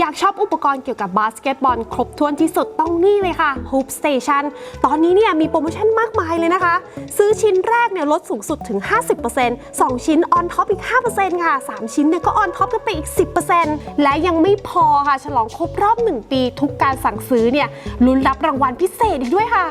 อยากชอบอุปกรณ์เกี่ยวกับบาสเกตบอลครบถ้วนที่สุดต้องนี่เลยค่ะ Hoop Station ตอนนี้เนี่ยมีโปรโมชั่นมากมายเลยนะคะ ซื้อชิ้นแรกเนี่ยลดสูงสุดถึง 50% 2 ชิ้นออนท็อปอีก 5%ค่ะ 3 ชิ้นเนี่ยก็ออนท็อปกันไปอีก 10%และยังไม่พอค่ะ ฉลองครบรอบ 1 ปี ทุกการสั่งซื้อเนี่ยลุ้นรับรางวัลพิเศษอีกด้วยค่ะ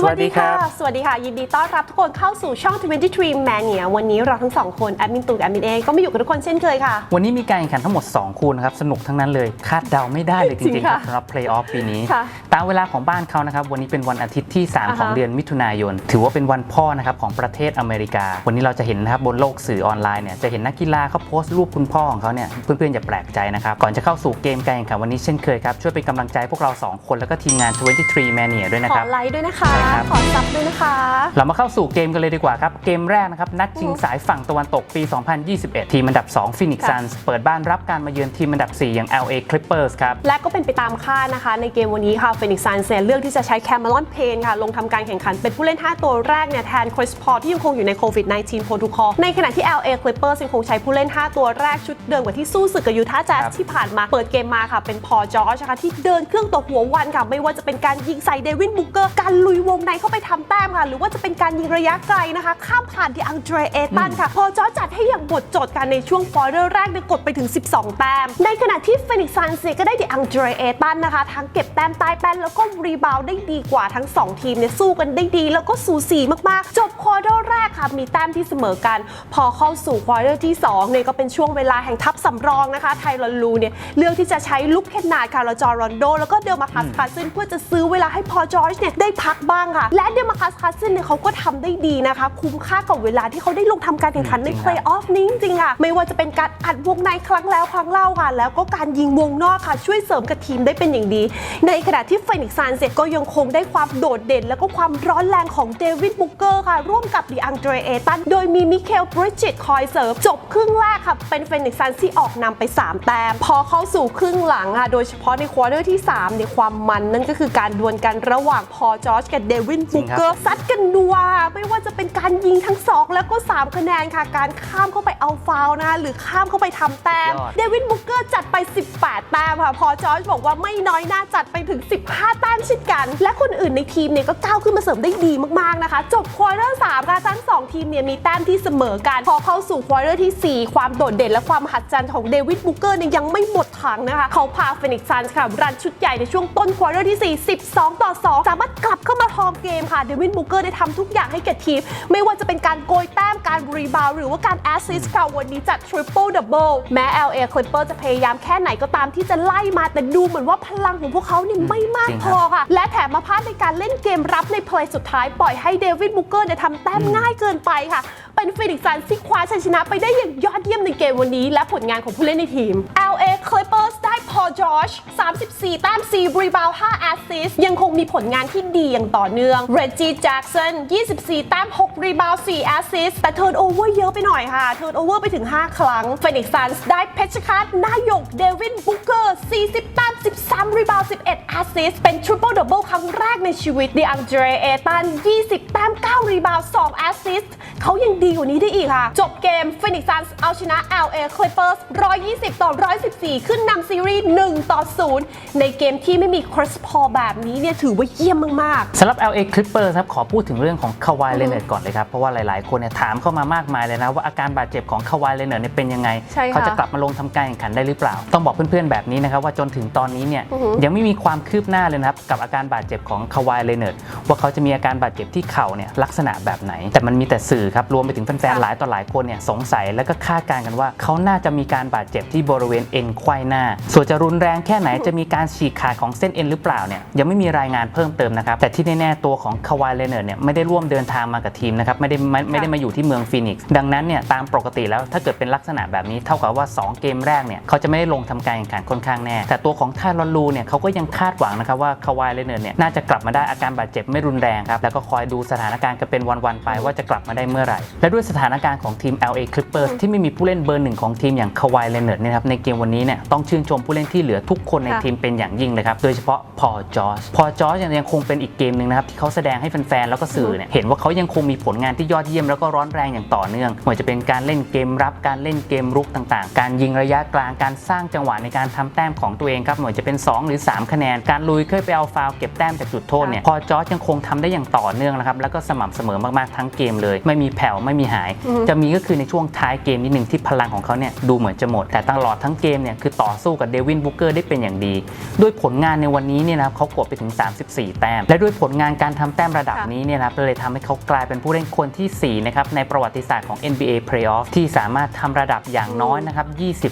สวัสดีค่ะสวัสดีค่ะ ยินดีต้อนรับทุกคนเข้าสู่ช่อง 23 Mania วันนี้เราทั้งสองคนแอดมินตูนแอดมินเอก็มาอยู่กับทุกคนเช่นเคยค่ะ วันนี้มีการแข่งขันทั้งหมด 2 คู่นะครับ สนุกทั้งนั้นเลย คาดเดาไม่ได้เลยจจริริงงๆคค่ะรับสำหรับเพลย์ออฟปีนี้ ค่ะตามเวลาของบ้านเขานะครับ วันนี้เป็นวันอาทิตย์ที่อ่า3ฮะของเดือนมิถุนายน ถือว่าเป็นวันพ่อนะครับของประเทศอเมริกา วันนี้เราจะเห็นนะครับบนโลกสื่อออนไลน์เนี่ยจะเห็นนักกีฬาเขาโพสต์รูปคุณพ่อของเขาเนี่ยเพื่อนๆอย่าแปลกใจนะครับก่อนจะเข้าสู่เกมการแข่งขันวันนี้เช่นเคยครับช่วยเป็นกำลังใจพวกเราสองคนแล้วก็ทีมงาน 23 Mania ด้วยนะขคอรับ ไลค์ด้วยนะคะ ใช่ครับ ขอซับด้วยนะคะ เรามาเข้าสู่เกมกันเลยดีกว่าครับ เกมแรกนะครับ นัดชิงสายฝั่งตะวันตกปี 2021 ทีมอันดับ 2 Phoenix ค่ะ Suns เปิดบ้านรับการมาเยือนทีมอันดับ 4 อย่าง LA Clippers ครับ และก็เป็นไปตามคาดนะคะ ในเกมวันนี้ค่ะเฟนิกซ์ซันเเลือกที่จะใช้แคม e รอนเพนค่ะ ลงทำการแข่งขันเป็นผู้เล่น 5 ตัวแรกเนี่ยแทนคริสพอลที่ยังคงอยู่ในโควิด -19 โปรโตคอลในขณะที่ LA Clippers ยังคงใช้ผู้เล่น 5 ตัวแรกชุดเดิมกว่าที่สู้ศึกกับยูทาห์แจ๊สครับที่ผ่านมาเปิดเกมมาค่ะเป็นพอจอร์จนะคะที่เดินเครื่องตัวหัววันค่ะไม่ว่าจะเป็นการยิงใส่เดวินบุกเกอร์การลุยวงในเข้าไปทำแต้มค่ะ หรือว่าจะเป็นการยิงระยะไกลนะคะ ข้ามผ่านที่อังเดรเอตันค่ะ พอจอร์จจัดให้อย่างบทจดกันในช่วงควอเตอร์แรกเนี่ยกดไปถึง 12 แต้ม ในขณะที่เฟนิกซ์ซันเซก็ได้ดิอังเดรเอตันนะคะ ทั้งเก็บแต้มใต้แป้นแล้วก็รีบาวด์ได้ดีกว่าทั้ง 2 ทีมเนี่ยสู้กันได้ดี แล้วก็สูสีมากๆ จบควอเตอร์แรกค่ะมีแต้มที่เสมอกัน พอเข้าสู่ควอเตอร์ที่2เนี่ยก็เป็นช่วงเวลาแห่งทัพสำรองนะคะ ไทรอนลูเนี่ยเลือกที่จะใช้ลุคเคนนาดคาราจอรอนโด แล้วก็เดลมาคัสคาซินเพื่อจะซื้อเวลาให้พอจอร์จเนี่ยได้พักบ้างค่ะ และเดลมาคัสคาซินเนี่ยเขาก็ทำได้ดีนะคะ คุ้มค่ากับเวลาที่เขาได้ลงทำการแข่งขันในจริงครับเพลย์ออฟนี้จริงๆค่ะ ไม่ว่าจะเป็นการอัดวงในครั้งแล้วครั้งเล่าค่ะ แล้วก็การยิงวงนอกค่ะ ช่วยเสริมกับทีมได้เป็นอย่างดี ในขณะที่เฟนิกซ์ซันเซก็ยังคงได้ความโดดเด่น แล้วก็ความร้อนแรงของเดวิดบุกเกอร์ค่ะ ร่วมกับดีอังเดรเอตันโดยมีมิเคลบริจิตคอยเสริมจบครึ่งแรกค่ะเป็นเฟนิกซ์ซันที่ออกนำไป 3 แต้มพอเข้าสู่ครึ่งหลังค่ะโดยเฉพาะในควอเตอร์ที่3ในความมันนั่นก็คือการดวลกันระหว่างพอจอร์จกับเดวินบุกเกอร์ซัดกันนัวไม่ว่าจะเป็นการยิงทั้ง 2 แล้วก็ 3 คะแนนค่ะ การข้ามเข้าไปเอาฟาวล์นะคะหรือข้ามเข้าไปทำแต้มยอดเดวินบุกเกอร์จัดไป 18 แต้มค่ะ พอจอร์จบอกว่าไม่น้อยหน้าจัดไปถึง 15 แต้มเช่นกัน และคนอื่นในทีมเนี่ยก็ก้าวขึ้นมาเสริมได้ดีมากๆนะคะ จบควอเตอร์3ค่ะทั้ง2ทีมเนี่ยมีแต้มที่เสมอกัน พอเข้าสู่ควอเตอร์ทีสี่4 ความโดดเด่นและความมหัศจรรย์ของเดวิดบุกเกอร์เนี่ยยังไม่หมดถังนะคะ เขาพาเฟนิกซ์ซันส์ค่ะรันชุดใหญ่ในช่วงต้นควอเตอร์ที่ 4 12 ต่อ 2 สามารถกลับเข้ามาครองเกมค่ะเดวิดบุกเกอร์ได้ทำทุกอย่างให้แก่ทีม ไม่ว่าจะเป็นการโกยแต้มการรีบาวด์หรือว่าการแอสซิสต์ค่ะวันนี้จัด triple double แม้ LA Clipper จะพยายามแค่ไหนก็ตามที่จะไล่มาแต่ดูเหมือนว่าพลังของพวกเขาเนี่ยไม่มากจริงพครับอค่ะ และแถมมาพลาดในการเล่นเกมรับในเพลย์สุดท้ายปล่อยให้เดวิดบุกเกอร์เนี่ยทำแต้มง่ายเกินไปค่ะ เป็นฟินิกซ์ซันที่คว้าชัยชนะไปได้อย่างยอดเยี่ยมในเกมวันนี้ และผลงานของผู้เล่นในทีม LA Clippers ได้พอจอร์จ34 แต้ม 4 รีบาว 5 แอสซิสยังคงมีผลงานที่ดีอย่างต่อเนื่อง Reggie Jackson 24 แต้ม 6 รีบาว 4 แอสซิสแต่เทิร์นโอเวอร์เยอะไปหน่อยค่ะ เทิร์นโอเวอร์ไปถึง 5 ครั้ง Phoenix Suns ได้เพชรคัตนายกเดวินบุกเกอร์ 40 แต้ม 13 รีบาว 11 แอสซิสเป็น Triple Double ครั้งแรกในชีวิต DeAndre Ayton 20 แต้ม 9 รีบาว 2 แอสซิสเขายังดีกว่านี้ได้อีกค่ะ จบเกม Phoenix Suns เอาชนะ LA Clippers 120 ต่อ 114 ขึ้นนำซีส์1ต่อ0ในเกมที่ไม่มีคริสพอลแบบนี้เนี่ยถือว่าเยี่ยมมากสำหรับ LA Clippers ครับขอพูดถึงเรื่องของคาวายเลเน r ร์ก่อนเลยครับ เพราะว่าหลายๆ คนเนี่ยถามเข้ามามากมายเลยนะ ว่าอาการบาดเจ็บของคาวายเลเน r ร์เนี่ยเป็นยังไงใช่ค่ะเขาจะกลับมาลงทำการแข่งขันได้หรือเปล่า ต้องบอกเพื่อนๆแบบนี้นะครับว่าจนถึงตอนนี้เนี่ยอือหือยังไม่มีความคืบหน้าเลยนะครับกับอาการบาดเจ็บของคาวายเลเน r ร์ว่าเขาจะมีอาการบาดเจ็บที่เข่าเนี่ยลักษณะแบบไหน แต่มันมีแต่สื่อครับรวมไปถึงแฟนๆหลายต่อหลายคนเนี่ยสงสัยแล้วก็คาดการณ์กันว่าเขาน่าจะมีการบาดเจ็บที่บริเวณเอ็นไขว้หน้าส่วนจะรุนแรงแค่ไหนจะมีการฉีกขาดของเส้นเอ็นหรือเปล่าเนี่ยยังไม่มีรายงานเพิ่มเติมนะครับ แต่ที่แน่ๆตัวของคาวายเลเนอร์เนี่ยไม่ได้ร่วมเดินทางมากับทีมนะครับไม่ได้ไม่ไม่ได้มาอยู่ที่เมืองฟีนิกซ์ดังนั้นเนี่ยตามปกติแล้วถ้าเกิดเป็นลักษณะแบบนี้เท่ากับว่า 2 เกมแรกเนี่ยเขาจะไม่ได้ลงทำการแข่งขันค่อนข้างแน่ แต่ตัวของไทรอนลูเนี่ยเขาก็ยังคาดหวังนะครับว่าคาวายเลเนอร์เนี่ยน่าจะกลับมาได้อาการบาดเจ็บไม่รุนแรงครับแล้วก็คอยดูสถานการณ์กันเป็นวันๆไปว่าจะกลับมาได้เมื่อไหร่ และด้วยสถานการณ์ของทีม LA Clippers ที่ไม่มีผู้เล่นเบอร์หนึ่งของทีมอย่างคาวายเลเนอร์เนี่ยครับในเกมวันนี้เนี่ยต้องชื่นชมผู้เล่นที่เหลือทุกคนในค่ะทีมเป็นอย่างยิ่งเลยครับ โดยเฉพาะพอจอร์จพอจอร์จยังคงเป็นอีกเกมหนึ่งนะครับที่เขาแสดงให้แฟนๆแล้วก็สื่อเนี่ยเห็นว่าเขายังคงมีผลงานที่ยอดเยี่ยมแล้วก็ร้อนแรงอย่างต่อเนื่องไม่ว่าจะเป็นการเล่นเกมรับการเล่นเกมรุกต่างๆ การยิงระยะกลางการสร้างจังหวะในการทำแต้มของตัวเองครับไม่ว่าจะเป็น 2 หรือ 3 คะแนน การลุยเคยไปเอาฟาวล์เก็บแต้มจากจุดโทษเนี่ยพอจอร์จยังคงทำได้อย่างต่อเนื่องนะครับแล้วก็สม่ำเสมอมากๆทั้งเกมเลย ไม่มีแผ่วไม่มีหายอือฮึจะมีก็คือในช่วงท้ายเกมนิดหนึ่งที่พลังของเขาเนี่ยดูเหมือนจะหมด แต่ตลอดทั้งเกมเนี่ยคือต่อสู้กับเดวินบุกเกอร์ได้เป็นอย่างดี ด้วยผลงานในวันนี้เนี่ยนะครับเขากดไปถึง 34 แต้ม และด้วยผลงานการทำแต้มระดับค่ะนี้เนี่ยนะครับเลยทำให้เขากลายเป็นผู้เล่นคนที่ 4 นะครับ ในประวัติศาสตร์ของ NBA Playoff ที่สามารถทำระดับอย่างน้อยนะครับ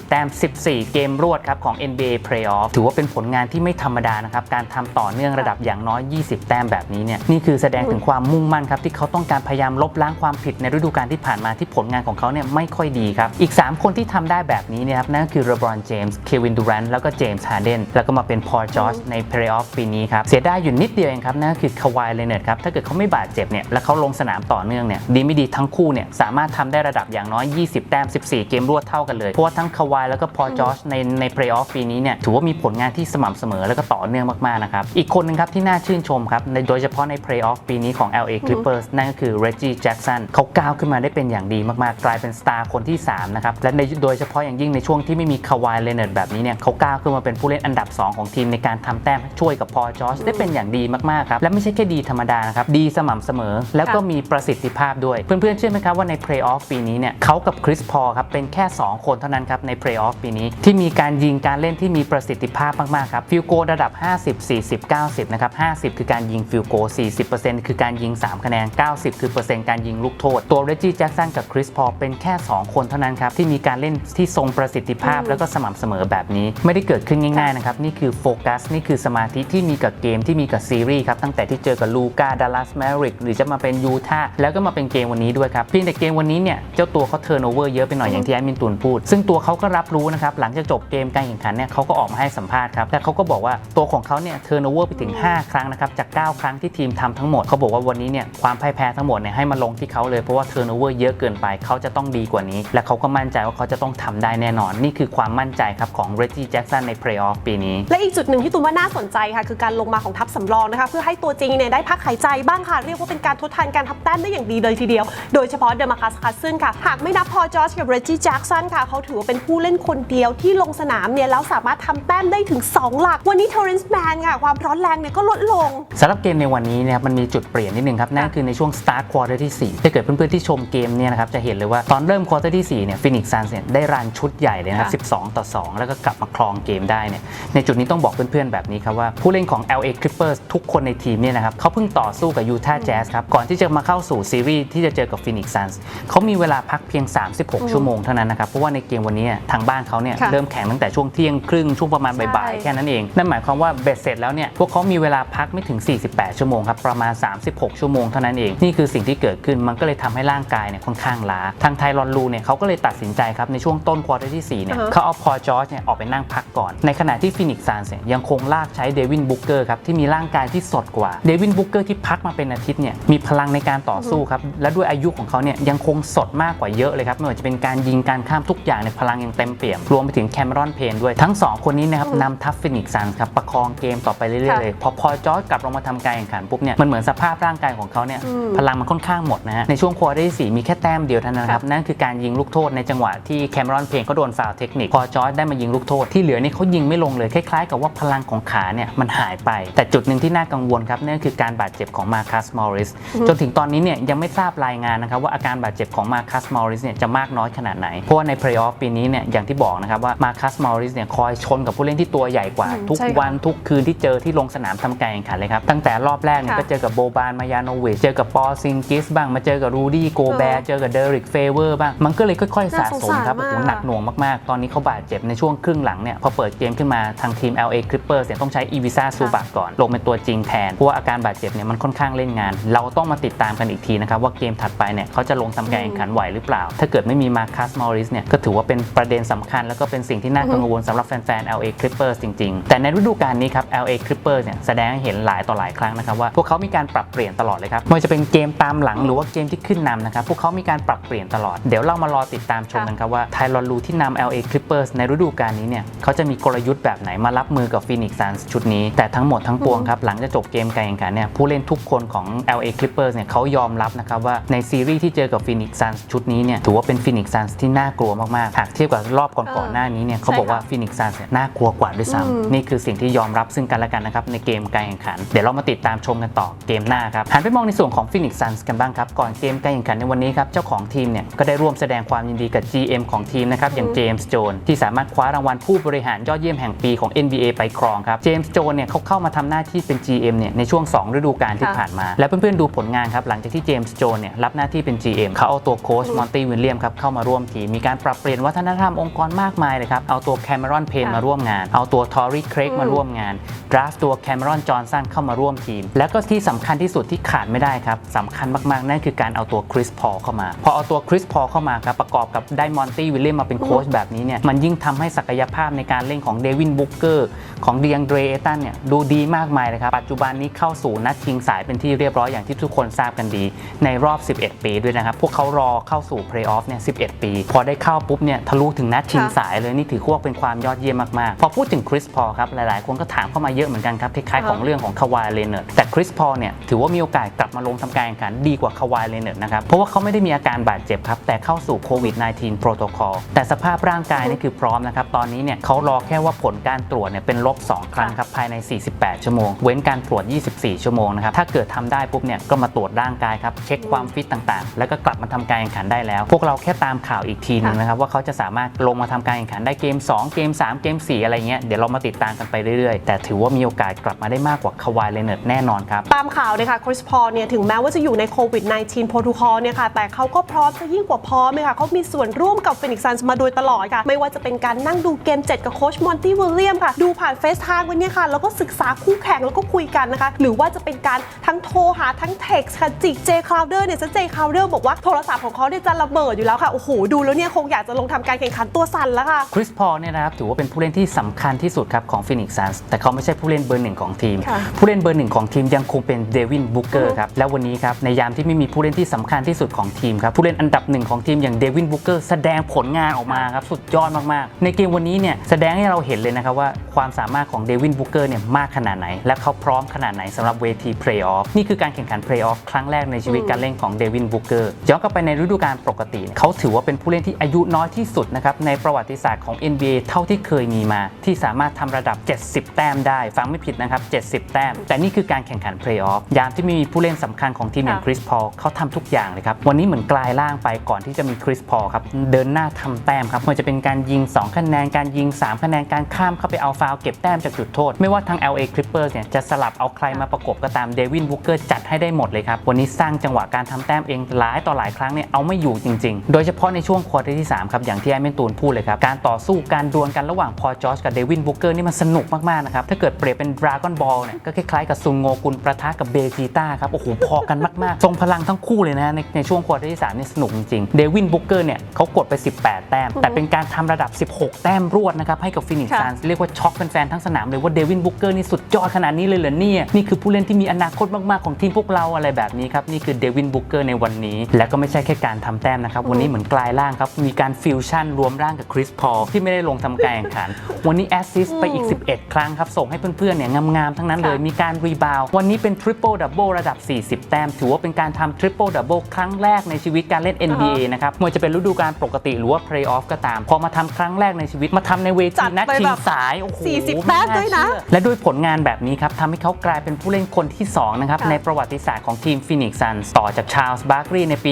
20 แต้ม 14 เกมรวดครับของ NBA Playoff ถือว่าเป็นผลงานที่ไม่ธรรมดานะครับ การทำต่อเนื่องระดับอย่างน้อย 20 แต้มแบบนี้เนี่ยนี่คือแสดงถึงความมุ่งมั่นครับที่เขาต้องการพยายามลบล้างความผิดในฤดูกาลที่ผ่านมาที่ผลงานของเขาเนี่ยไม่ค่อยดีครับอีก 3 คนที่ทำได้แบบนี้เนี่ยครับนั่นก็คือเรบรอนเจมส์เควินดูแรนต์แล้วก็เจมส์ฮาร์เดนแล้วก็มาเป็นพอร์จอร์จในเพลย์ออฟปีนี้ครับ เสียดายอยู่นิดเดียวเองครับ นั่นก็คือคาวายเลเนร์ดครับ ถ้าเกิดเขาไม่บาดเจ็บเนี่ย แล้วเขาลงสนามต่อเนื่องเนี่ย ดีไม่ดีทั้งคู่เนี่ย สามารถทำได้ระดับอย่างน้อย 20 แต้ม 14 เกมรวดเท่ากันเลย เพราะว่าทั้งคาวายแล้วก็พอร์จอร์จในในเพลย์ออฟปีนี้เนี่ยถือว่ามีผลงานที่สม่ำเสมอแล้วก็ต่อเนื่องมากๆนะครับอีกคนหนึงครับที่น่าชื่นชมครับในโดยเฉพาะในเพลย์ออฟปีนี้ของ LA Clippers นั่นก็คือ Reggie Jackson เขาก้าวขึ้นมาได้เป็นอย่างดีมากๆ กลายเป็นสตาร์คนที่3นะครับและในโดยเฉพาะอย่างยิ่งในช่วงที่ไม่มีคาวายเลเนร์ดแบบนี้เนี่ยเขาก้าวขึ้นมาเป็นผู้เล่นอันดับ 2 ของทีมในการทำแต้มช่วยกับพอจอร์จได้เป็นอย่างดีมากๆครับและไม่ใช่แค่ดีธรรมดานะครับดีสม่ำเสมอ แล้วก็มีประสิทธิภาพด้วย เพื่อนๆเชื่อไหมครับว่าในเพลย์ออฟปีนี้เนี่ยเขากับคริสพอครับเป็นแค่ 2 คนเท่านั้นครับในเพลย์ออฟปีนี้ ที่มีการยิงการเล่นที่มีประสิทธิภาพมากๆครับฟิลโกระดับ 50 40 90นะครับ50 คือการยิงฟิลโก 40%คือการยิง 3 คะแนน 90 คือเปอร์เซ็นต์การยิงลูกโทษ ตัวเรจี้แจ็กสันกับคริสพอเป็นแค่ 2 คนเท่านั้นครับที่มีการเล่นที่ทรงประสิทธิภาพแล้วก็สม่ำเสมอแบบนี้ไม่ได้เกิดขึ้นง่ายๆนะครับ นี่คือโฟกัส นี่คือสมาธิที่มีกับเกมที่มีกับซีรีส์ครับตั้งแต่ที่เจอกับลูกาดัลลัสแมริกหรือจะมาเป็นยูทาห์แล้วก็มาเป็นเกมวันนี้ด้วยครับเพียงแต่เกมวันนี้เนี่ยเจ้าตัวเขาเทิร์นโอเวอร์เยอะไปหน่อยอย่างที่แอดมินตูนพูด ซึ่งตัวเขาก็รับรู้นะครับหลังจากจบเกมการแข่งขันเนี่ยเขาก็ออกมาให้สัมภาษณ์ครับและเขาก็บอกว่าตัวของเขาเนี่ยเทิร์นโอเวอร์ไปถึง 5 ครั้งนะครับจาก 9 ครั้งที่ทีมทำทั้งหมดเขาบอกว่าวันนี้เนี่ยความพ่ายแพ้ทั้งหมดเนี่ยให้มาลงที่เขาเลยเพราะว่าเทิร์นโอเวอร์เยอะเกินไปเขาจะต้องดีกว่านี้ และเขาก็มั่นใจว่าเขาจะต้องทำได้แน่นอน นี่คือความมั่นใจครับของเรจจี้แจ็กสันในเพลย์ออฟปีนี้ และอีกจุดหนึ่งที่ตูนว่าน่าสนใจค่ะ คือการลงมาของทัพสำรองนะคะ เพื่อให้ตัวจริงเนี่ยได้พักหายใจบ้างค่ะ เรียกว่าเป็นการทดแทนการทำแต้มได้อย่างดีเลยทีเดียว โดยเฉพาะเดมาคัสคัสซึนค่ะ หากไม่นับพอจอร์จกับเรจจี้แจ็กสันค่ะ เขาถือว่าเป็นผู้เล่นคนเดียวที่ลงสนามเนี่ยแล้วสามารถทำแต้มได้ถึง 2 หลัก วันนี้เทอร์เรนส์แมนค่ะความร้อนแรงเนี่ยก็ลดลงสำหรับเกมในวันนี้เนะครับมันมีจุดเปลี่ยนนิดนึงครับนั่นคือในช่วง start quarter ที่4ถ้าเกิดเพื่อนๆที่ชมเกมเนี่ยนะครับจะเห็นเลยว่าตอนเริ่ม quarter ที่4เนี่ยฟินิกซ์ซันเนี่ยได้รันชุดใหญ่เลยนะครับค่ะ12 ต่อ 2 แล้วก็กลับมาครองเกมได้เนี่ยในจุดนี้ต้องบอกเพื่อนๆแบบนี้ครับว่าผู้เล่นของ LA Clippers ทุกคนในทีมเนี่ยนะครับเขาเพิ่งต่อสู้กับ Utah Jazz ครับก่อนที่จะมาเข้าสู่ซีรีส์ที่จะเจอกับ Phoenix Suns เขามีเวลาพักเพียง 36 ชั่วโมงเท่านั้นนะครับเพราะว่าในเกมวันนี้ทางบ้านเขาเนี่ยค่ะเริ่มแข่งตั้งแต่ช่วงเที่ยงครึ่งช่วงประมาณบ่ายๆใช่แค่นั้นเองนั่นหมายความว่าเบ็ดเสร็จแล้วเนี่ยพวกเขามีเวลาพักไม่ถึง 48 ชั่วโมงครับประมาณ 36 ชั่วโมงเท่านั้นเองนี่คือสิ่งที่เกิดขึ้นมันก็เลยทำให้ร่างกายเนี่ยค่อนข้างล้าทางไทรอนลูเนี่ยเขาก็เลยตัดสินใจครับในช่วงต้นควอเตอร์ที่4เนี่ยอ่าฮะเขาเอาพอจอร์จเนี่ยออกไปนั่งพักก่อน ในขณะที่ฟินิกซ์ซานเนี่ยยังคงลากใช้เดวินบุกเกอร์ครับที่มีร่างกายที่สดกว่าเดวินบุกเกอร์ที่พักมาเป็นอาทิตย์เนี่ยมีพลังในการต่อสู้ครับและด้วยอายุของเขาเนี่ยยังคงสดมากกว่าเยอะเลยครับไม่ว่าจะเป็นการยิงการข้ามทุกอย่างในยพลังยังเต็มเปี่ยม รวมไปถึงแคมรอนเพนด้วยทั้ง 2 คนนี้นะครับนำทัพฟินิกซ์ซันครับประคองเกมต่อไปเรื่อยๆค่ะเลยพอพอจอร์จกลับลงมาทำการแข่งขันปุ๊บเนี่ยมันเหมือนสภาพร่างกายของเขาเนี่ยอืมพลังมันค่อนข้างหมดนะฮะในช่วงควอเตอร์ที่สี่มีแค่แต้มเดียวเท่านั้นนะครับนั่นคือการยิงลูกโทษในจังหวะที่แคมรอนเพนเขาโดนฟาวล์เทคนิคพอจอร์จได้มายิงลูกโทษที่เหลือนี่เขายิงไม่ลงเลยคล้ายๆ กับว่าพลังของขาเนี่ยมันหายไป แต่จุดหนึ่งที่น่ากังวลครับนั่นก็คือการบาดเจ็บของมาคัสมอริสจนถึงตอนนี้เนี่ยยังไม่ทราบรายงานนะครับว่าอาการบาดเจ็บของมาคัสมอริสเนี่ยจะมากน้อยขนาดไหน เพราะว่าในเพลย์ออฟปีนี้เนี่ยอย่างที่บอกนะครับว่ามาคัสมอริสเนี่ยคอยชนกับผู้เล่นที่ตัวใหญ่กว่าอืมทุกใช่ค่ะวันทุกคืนที่เจอที่ลงสนามทำการแข่งขันเลยครับตั้งแต่รอบแรกเนี่ยค่ะก็เจอกับโบบานมายาโนวิชเจอกับปอซิงกิสบ้างมาเจอกับรูดี้โกแบร์เจอกับเดริกเฟเวอร์บ้างมันก็เลยค่อยๆน่าสะสงสมสารครับโอ้โหมากหนักหน่วงมากๆ ตอนนี้เขาบาดเจ็บในช่วงครึ่งหลังเนี่ยพอเปิดเกมขึ้นมาทางทีม LA Clippers เนี่ยต้องใช้อีวิซ่าซูบักก่อน ลงเป็นตัวจริงแทน เพราะว่าอาการบาดเจ็บเนี่ยมันค่อนข้างเล่นงาน เราต้องมาติดตามกันอีกทีนะครับว่าเกมถัดไปเนี่ยเขาจะลงทำการแข่งขันไหวหรือเปล่า ถ้าเกิดไม่มีมาคัสมอริสเนี่ยก็ถือว่าเป็นประเด็นสำคัญ แล้วก็เป็นสิ่งที่น่ากังวลสำหรับแฟนๆ LA Clippers จริงๆ แต่ในฤดูกาลนี้ครับ LA Clippers เนี่ยแสดงให้เห็นหลายต่อหลายครั้งนะครับว่าพวกเขามีการปรับเปลี่ยนตลอดเลยครับไม่ว่าจะเป็นเกมตามหลังหรือว่าเกมที่ขึ้นนำนะครับพวกเขามีการปรับเปลี่ยนตลอดเดี๋ยวเรามารอติดตามชมกันครับว่าไทรอนลูที่นำ LA Clippers ในฤดูกาลนี้เนี่ยเขาจะมีกลยุทธ์แบบไหนมารับมือกับ Phoenix Suns ชุดนี้ แต่ทั้งหมดทั้งปวงครับหลังจากจบเกมการแข่งขันเนี่ยผู้เล่นทุกคนของ LA Clippers เนี่ยเขายอมรับนะครับว่าในซีรีส์ที่เจอกับ Phoenix Suns ชุดนี้เนี่ยถือว่าเป็น Phoenix Suns ที่น่ากลัวมากๆหากเทียบกับรอบก่อนๆหน้านี้เนี่ยเขาบอกว่า Phoenix Suns เนี่ยน่ากลัวกว่าด้วยซ้ำนี่คือสิ่งที่ยอมรับซึ่งกันและกันนะครับในเกมการแข่งขัน เดี๋ยวเรามาติดตามชมกันต่อเกมหน้าครับหันไปมองในส่วนของ Phoenix Suns กันบ้างครับก่อนเกมการแข่งขันในวันนี้ครับเจ้าของทีมเนี่ยก็ได้ร่วมแสดงความยินดีกับ GM ของทีมนะครับอย่างเจมส์โจนที่สามารถคว้ารางวัลผู้บริหารยอดเยี่ยมแห่งปีของ NBA ไปครองครับ เจมส์โจนเนี่ยเขาเข้ามาทำหน้าที่เป็น GM เนี่ยในช่วง 2 ฤดูกาลที่ค่ะผ่านมา และเพื่อนๆดูผลงานครับ หลังจากที่เจมส์โจนเนี่ยรับหน้าที่เป็น GM เขาเอาตัวโค้ชมอนตี้วิลเลียมครับเข้ามาร่วมทีมมีการปรับเปลี่ยนวัฒนธรรมองค์กรมากมายเลยครับ เอาตัวแคม e รอนเพนค่ะมาร่วมงาน เอาตัวทอรี c เครกอืมมาร่วมงานดราฟตัวแคม e รอนจอห์นสันเข้ามาร่วมทีม แล้วก็ที่สำคัญที่สุดที่ขาดไม่ได้ครับสำคัญมากๆ นั่นคือการเอาตัวคริสพอลเข้ามา พอเอาตัวคริสพอลเข้ามาครับประกอบกับได้มอนตี้วิลเลียมมาเป็นโค้ชแบบนี้เนี่ยมันยิ่งทำให้ศักยภาพในการเล่นของเดวินบุกเกอร์ของเดียงเดรเอตันเนี่ยดูดีมากมายเลยครับ ปัจจุบันนี้เข้าสู่นัดชิงสายเป็นที่เรียบร้อยอย่างที่ทุกคนทราบกันดี ในรอบ 11 ปีด้วยนะครับ พวกเขารอเข้าสู่เพลย์ออฟเนี่ย 11 ปี พอได้เข้าปุ๊บเนี่ยทะลุถึงนัดชิงสายเลยนี่ถือว่าเป็นความยอดเยี่ยมมาก ๆ พอพูดถึงคริสพอครับ หลาย ๆ คนก็ถามเข้ามาเยอะเหมือนกันครับคล้ายๆของเรื่องของคาวายเลเนอร์แต่คริสพอเนี่ยถือว่ามีโอกาสกลับมาลงทำการแข่งขันดีกว่าคาวายเลเนอร์นะครับเพราะว่าเขาไม่ได้มีอาการบาดเจ็บครับแต่เข้าสู่โควิด -19 โปรโตคอลแต่สภาพร่างกายนี่คือพร้อมนะครับตอนนี้เนี่ยเขารอแค่ว่าผลการตรวจเนี่ยเป็นลบ 2 ครั้งครับภายใน 48 ชั่วโมง เว้นการตรวจ 24 ชั่วโมงนะครับถ้าเกิดทำได้ปุ๊บเนี่ยก็มาตรวจร่างกายครับเช็คความฟิตต่างๆ แล้วก็กลับมาทำการแข่งขันได้แล้ว พวกเราแค่ตามข่าวอีกทีนึงนะครับว่าเขาจะสามารถลงมาทำการแข่งขันได้เกม 2 เกม 3 เกม 4 อะไรเงี้ยเดี๋ยวเรามาติดตามกันไปเรื่อยๆ แต่ถือว่ามีโอกาสกลับมาได้มากกว่าคาวายเลเนอร์แน่นอนครับตามข่าวเนี่ยค่ะคริสพอลเนี่ยถึงแม้ว่าจะอยู่ในโควิด -19 โปรโตคอลเนี่ยค่ะแต่เขาก็พร้อมจะยิ่งกว่าพร้อมเลยค่ะเขามีส่วนร่วมกับฟินิกซันส์มาโดยตลอดค่ะไม่ว่าจะเป็นการนั่งดูเกม 7 กับโค้ชมอนตี้วิลเลียมค่ะดูผ่านเฟซไทม์วันเนี้ค่ะ แล้วก็ศึกษาคู่แข่งแล้วก็คุยกันนะคะ หรือว่าจะเป็นการทั้งโทรหาทั้งเท็กซ์ค่ะจิกเจคาวเดอร์เนี่ยจะเจคาวเดอร์บอกว่าโทรศัพท์ของเขาเนี่ยจะระเบิดอยู่แล้วค่ะ โอ้โห ดูแล้วเนี่ยคงอยากจะลงทำการแข่งขันตัวสั่นแล้วค่ะ คริสพอลเนี่ยนะครับถือว่าเป็นผู้เล่นที่สำคัญที่สุดครับของฟินิกซ์ซันส์แต่เขาไม่ใช่ผู้เล่นเบอร์หนึ่งของทีมค่ะผู้เล่นเบอร์หนึ่งของทีมยังคงเป็นเดวินบุกเกอร์ครับแล้ววันนี้ครับในยามที่ไม่มีผู้เล่นที่สำคัญที่สุดของทีมครับผู้เล่นอันดับหนึ่งของทีมอย่างเดวินบุกเกอร์แสดงผลงานออกมาครับสุดยอดมากๆ ในเกมวันนี้เนี่ยแสดงให้เราเห็นเลยนะครับว่าความสามารถของเดวินบุกเกอร์เนี่ยมากขนาดไหน และเขาพร้อมขนาดไหนสำหรับเวทีเพลย์ออฟนี่คือการแข่งขันเพลย์ออฟครั้งแรกในชีวิตการเล่นของเดวินบุกเกอร์ย้อนกลับไปในฤดูกาลปกติ เขาถือว่าเป็นผู้เล่นที่อายุน้อยที่สุดนะครับในประวัติศาสตร์ของ NBA เท่าที่เคยมีมา ที่สามารถทำระดับ 70 แต้มได้ฟังไม่ผิดนะครับ 70 แต้ม แต่นี่คือการแข่งขันเพลย์ออฟยามที่มีผู้เล่นสำคัญของทีมอย่างคริสพอลเขาทำทุกอย่างเลยครับวันนี้เหมือนกลายร่างไปก่อนที่จะมีคริสพอลครับเดินหน้าทำแต้มครับไมันจะเป็นการยิง 2 คะแนนการยิง 3 คะแนนการข้ามเข้าไปเอาฟาวเก็บแต้มจากจุดโทษ ไม่ว่าทาง LA Clippers เนี่ยจะสลับเอาใครมาประกบก็ตามเดวินบุกเกอร์จัดให้ได้หมดเลยครับวันนี้สร้างจังหวะการทำแต้มเองหลายต่อหลายครั้งเนี่ยเอาไม่อยู่จริงๆ โดยเฉพาะในช่วงควอเตอร์ที่3ครับอย่างที่ไอ้เมนตูนพูดเลยครับการต่อสู้การดวลกันระหว่างพอจอร์จกับเดวินบุกเกอร์นี่มันสนุกมากๆนะครับถ้าเกิดเปรียบเป็นดราก้อนบอลเนี่ยก็คล้ายๆกับซุงโงกุลประทะกับเบจิต้าครับโอ้โหพอกันมากๆ ทรงพลังทั้งคู่เลยนะในในช่วงควอเตอร์ที่3นี่สนุกจริงๆเดวินบุกเกอร์เนี่ยเขากดไป 18 แต้ม แต่เป็นการทำระดับ 16 แต้มรวดนะครับให้กับฟินิกซ์ค่ะซันเรียกว่าช็อกแฟนๆทั้งสนามเลยว่าเดวินบุกเกอร์นี่สุดยอดขนาดนี้เลยเหรอเนี่ยนี่คือผู้เล่นที่มีอนาคตมากๆของทีมพวกเราอะไรแบบนี้ครับนี่คือเดวินบุกเกอร์ในวันนี้ และก็ไม่ใช่แค่การทำแต้มนะครับ วันนี้เหมือนกลายร่างครับ มีการฟิวชั่นรวมร่างกับคริสพอลที่ไม่ได้ลงทำการแข่งขัน วันนี้แอสซิสต์ไปอีก 11 ครั้งครับ ส่งให้เพื่อนๆเนี่ยงามๆทั้งนั้นเลยค่ะมีการรีบาววันนี้เป็นทริปเปิลดับเบิลระดับ 40 แต้ม ถือว่าเป็นการทำทริปเปิลดับเบิลครั้งแรกในชีวิตการเล่น NBA นะครับไม่ว่าจะเป็นฤดูกาลปกติหรือว่าเพลย์ออฟก็ตาม พอมาทำครั้งแรกในชีวิตมาทำในเวจัทีดนัดไปชิแบงบสายโอ้โห40แต้มด้วยนะไาเชื่อและด้วยผลงานแบบนี้ครับทำให้เขากลายเป็นผู้เล่นคนที่ 2 นะครับค่ะในประวัติศาสตร์ของทีมฟินิกซ์ซันต่อจากชาร์ลส์บาร์กรีในปี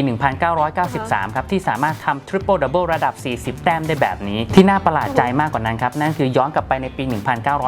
1993 ครับ ที่สามารถทำทริปเปิลดับเบิลระดับ 40 แต้มได้แบบนี้ ที่น่าประหลาดใจมากกว่านั้นครับ นั่นคือย้อนกลับไปในปี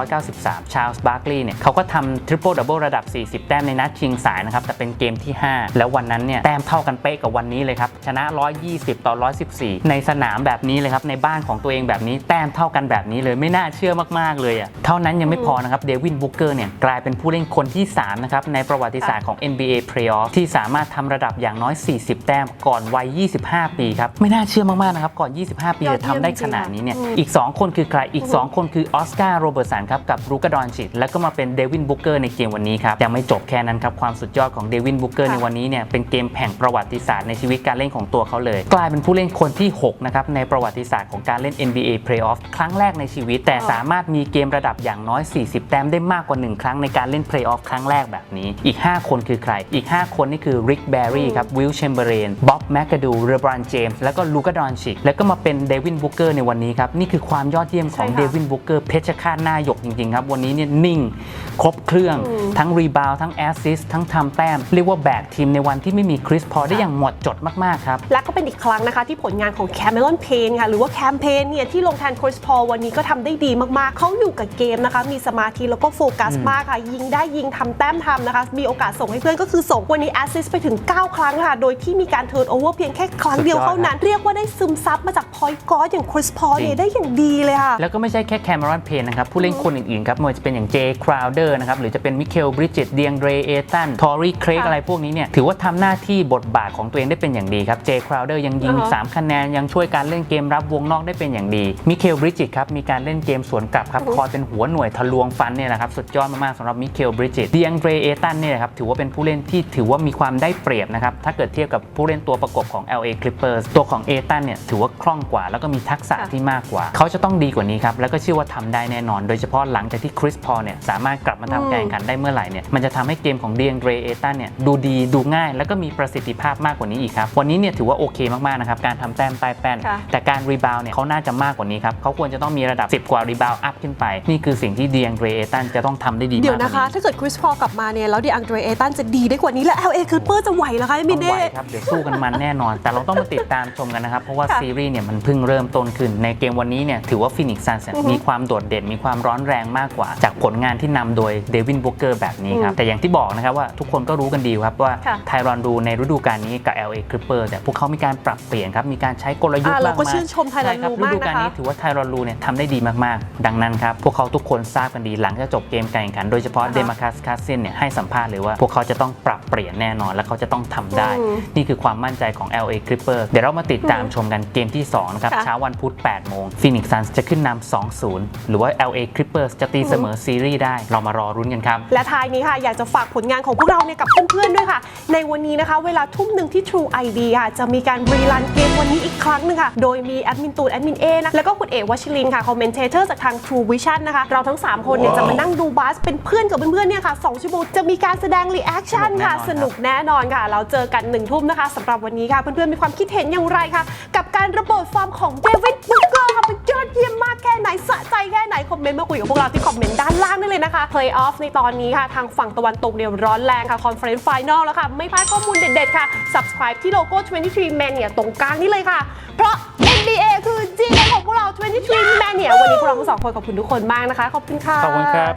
1993 ชาร์ลส์บาร์กลีเนี่ยเขาก็ทำทริปเปิลดับเบิลระดับ 40 แต้มในนัดชิงสายนะครับแต่เป็นเกมที่ 5 แล้ววันนั้นเนี่ยแต้มเท่ากันเป๊ะกับวันนี้เลยครับชนะ 120 ต่อ 114 ในสนามแบบนี้เลยครับในบ้านของตัวเองแบบนี้แต้มเท่ากันแบบนี้เลยไม่น่าเชื่อมากๆเลยอะเท่านั้นยังไม่พอนะครับเดวินบุกเกอร์เนี่ยกลายเป็นผู้เล่นคนที่3นะครับในประวัติศาสตร์ของ NBA Playoff ที่สามารถทำระดับอย่างน้อย 40 แต้มก่อนวัย 25 ปีครับไม่น่าเชื่อมากๆนะครับก่อน 25 ปียอดจะเยี่ยมทำได้จริงๆขนาดนี้เนี่ยอืมอีก 2 คนคือใครอีก 2 คนคือออสการ์โรเบิร์ตสันครับกับรูกาดอนชิตแล้วก็มาเป็นเดวินบุกเกอร์ในเกมวันนี้ครับยังไม่จบแค่นั้นครับความสุดยอดของเดวินบุกเกอร์ค่ะในวันนี้เนี่ยเป็นเกมแห่งประวัติศาสตร์ในชีวิตการเล่นของตัวเขาเลย กลายเป็นผู้เล่นคนที่6นะครับในประวัติศาสตร์ของการเล่น NBA Playoff ครั้งรั้งแรกในชีวิต แต่สามารถมีเกมระดับอย่างน้อย 40 แต้มได้มากกว่า 1 ครั้งในการเล่นเพลย์ออฟครั้งแรกแบบนี้ อีก 5 คนคือใคร อีก 5 คนนี่คือริกแบร์รี่ครับ วิลเชมเบอร์เรน บ๊อบแมคกาดู เรบรอนเจมส์แล้วก็ลูกาดอนชิก แล้วก็มาเป็นเดวินบุกเกอร์ในวันนี้ครับ นี่คือความยอดเยี่ยมของใช่ค่ะเดวินบุกเกอร์เพชรฆาตหน้าหยกจริงๆครับ วันนี้เนี่ยนิ่ง ครบเครื่อง ทั้งรีบาวทั้งแอสซิสทั้งทำแต้ม เรียกว่าแบกทีมในวันที่ไม่มีคริสพอลได้อย่างหมดจดมากๆครับ และก็เป็นอีกครั้งนะคะที่ผลงานของแคมเมรอนเพนค่ะหรือว่าแคมเพนเนี่ยที่ลงแทนคริสพอลวันนี้ก็ทำได้ดีมากๆเขาอยู่กับเกมนะคะ มีสมาธิแล้วก็โฟกัสมากค่ะ ยิงได้ยิงทำแต้มทำนะคะ มีโอกาสส่งให้เพื่อนก็คือส่งวันนี้แอสซิสไปถึง 9 ครั้งค่ะ โดยที่มีการเทิร์นโอเวอร์เพียงแค่ครั้งเดียวสุดยอดเท่านั้น เรียกว่าได้ซึมซับมาจากพอยต์กอร์อย่างคริสพอลเนี่ยได้อย่างดีเลยค่ะ แล้วก็ไม่ใช่แค่แคม e รอนเพนนะครับ ผู้เล่นคนอื่นๆครับไม่ว่าจะเป็นอย่างเจคราวเดอร์นะครับหรือจะเป็นมิเคลบริจิตเดียงเดรเอตันทอรี่เครกค่ะอะไรพวกนี้เนี่ยถือว่าทำหน้าที่บทบาทของตัวเองได้เป็นอย่างดีครับเจคราวเดอร์ยังยิงอ่าฮะ3คะแนนยังช่วยการเล่นเกมรับวงนอกได้เป็นอย่างดีมิเคลบริจิตครับมีการเล่นเกมสวนกลับครับอือฮึคอยเป็นหัวหน่วยทะลวงฟันเนี่ยนะครับสุดยอดมากๆสำหรับมิเคลบริจิตเดียงเดรเอตันเนี่ยนะครับถือว่าเป็นผู้เล่นที่ถือว่ามีความได้เปรียบนะครับถ้าเกิดเทียบกับผู้เล่นตัวประกบของ LA Clippers ตัวของเอตันเนี่ยถือว่าคล่องกว่า แล้วก็มีทักษะค่ะที่มากกว่า เขาจะต้องดีกว่านี้ครับแล้วก็เชื่อว่าทำได้แน่นอน โดยเฉพาะหลังจากที่คริสพอลเนี่ยสามารถกลับมาอืมทำการแข่งขันได้เมื่อไหร่เนี่ยมันจะทำให้เกมของเดียงเดรเอตันเนี่ยดูดีดูง่าย แล้วก็มีประสิทธิภาพมากกว่านี้อีกครับวันนี้เนี่ยถือว่าโอเคมากๆนะครับการทำแต้มใต้แป้นค่ะแต่การรีบาวเนี่ยเขาน่าจะมากกว่านี้ครับเขาควรจะต้องมีระดับ 10 กว่ารีบาวอัพขึ้นไปนี่คือสิ่งที่เดียงเดรเอตันจะต้องทำได้ดีมากเดี๋ยวกว่านะคะนี้ถ้าเกิดคริสพอลกลับมาเนี่ยแล้วดีอังเดรเอตันจะดีได้กว่านี้แล้ว LA Clippers จะไหวเหรอคะมิต้นองไหวเน่ครับเดี๋ยวสู้กันมันแน่นอน แต่เราต้องมาติดตามชมกันนะครับ เพราะว่าค่ะซีรีส์เนี่ยมันเพิ่งเริ่มต้นขึ้นในเกมวันนี้เนี่ยถือว่าฟินิกซ์ซันอือฮึมีความโดดเด่นมีความร้อนแรงมากกว่า จากผลงานที่นำโดยเดวินบุกเกอร์แบบนี้ครับอืมแต่อย่างที่บอกนะครับว่าทุกคนก็รู้กันดีครับว่าค่ะไทรอนดูในฤดูกาลนี้กับ LA Clippers เนี่ยพวกเขามีการปรับเปลี่ยนครับมีการใช้กลยุทธ์อ่าเราก็มากมายชื่นชมไทรอนใช่คบดูมากฤดูกาลนะคะนี้ถือว่าไทรอนรูเนี่ยทำได้ดีมากๆ ดังนั้นครับพวกเขาทุกคนทราบกันดีหลังจากจบเกมการแข่งขัน โดยเฉพาะอ่าฮะเดมาคัสคาเซนเนี่ยให้สัมภาษณ์เลยว่า พวกเขาจะต้องปรับเปลี่ยนแน่นอน และเขาจะต้องทำได้อืมนี่คือความมั่นใจของ LA Clippers เดี๋ยวเรามาติดตามชมกันเกมที่2นะครับค่ะเช้าวันพุธ8โมง Phoenix Suns จะขึ้นนำ2-0 หรือว่า LA Clippers จะตีเสมอซีรีส์ได้เรามารอรุ้นกันครับและท้ายนี้ค่ะอยากจะฝากผลงานของพวกเราเนี่ยกับเพื่อนๆด้วยค่ะ ในวันนี้นะคะ เวลาทุ่มหนึ่งที่ True ID ค่ะ จะมีการรีลันเกมวันนี้อีกครั้งหนึงค่ะ โดยมีแอดมินตูนแอดมินเอนะ แล้วก็คุณเอกวชิรินทร์ค่ะ คอมเมนเทเตอร์จากทาง True Vision นะคะ เราทั้ง 3 คนเนี่ยจะมานั่งดูบาสเป็นเพื่อนกับเพื่อนๆเนี่ยค่ะ2ชั่วโมงจะมีการแสดงรีแอคชั่นค่ะสสนุนุกกแน่นอนค่ะ เราเจอกันหนึ่งทุ่มนะคะสำหรับวันนี้ค่ะเพื่อนๆมีความคิดเห็นอย่างไรคะกับการระเบิดฟอร์มของเดวิดบุกเกอร์ค่ะเป็นยอดเยี่ยมมากแค่ไหนสะใจแค่ไหนคอมเมนต์มาคุยกับพวกเราที่คอมเมนต์ด้านล่างได้เลยนะคะ Play off ในตอนนี้ค่ะ ทางฝั่งตะวันตกเนี่ยร้อนแรงค่ะคอนเฟอเรนซ์ไฟนอลแล้วค่ะ ไม่พลาดข้อมูลเด็ดๆค่ะ subscribe ที่โลโก้ 23 Man เนี่ยตรงกลางนี่เลยค่ะ เพราะ NBA คือ จีของพวกเรา23 Man เนี่ยวันนี้พวกเราทั้งสองคนขอบคุณทุกคนมากนะคะ ขอบคุณค่ะ ขอบคุณครับ